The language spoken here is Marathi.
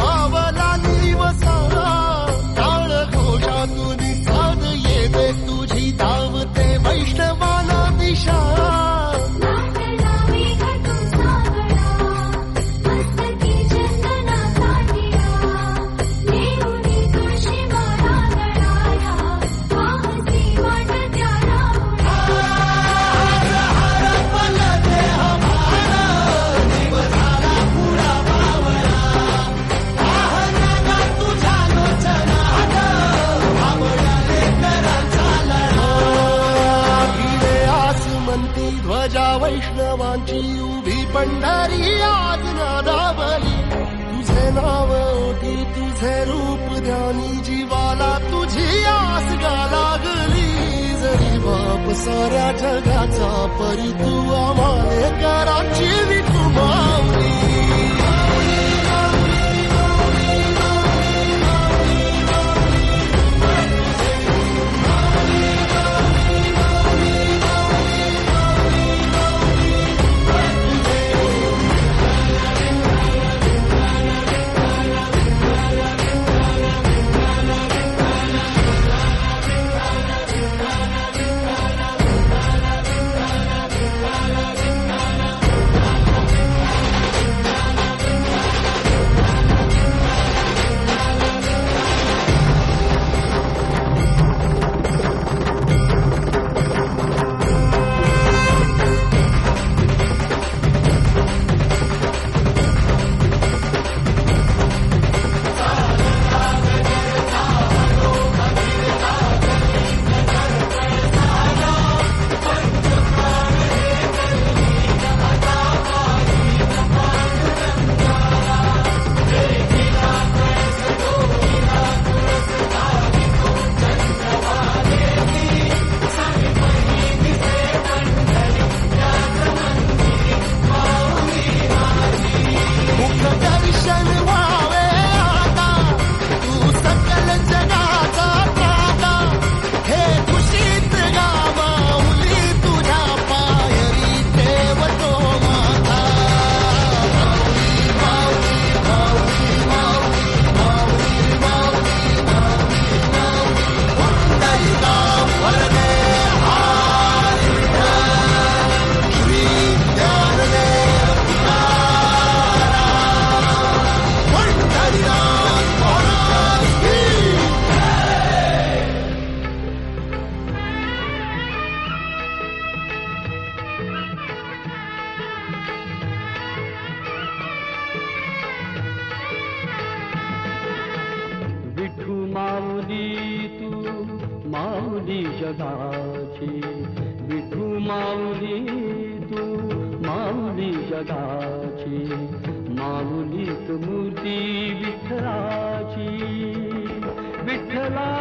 पावला दिवसा ध्वजा वैष्णवांची उभी पंढरी आज दाबली तुझे नाव होती तुझे रूप ध्यानी जीवाला तुझी आस गा लागली. जरी बाप साऱ्या जगाचा परी तू आम्हाला कराची जगाची विठू माऊली तू माऊली जगाची माऊलीत मूर्ती विठ्ठलाची। विठ्ठला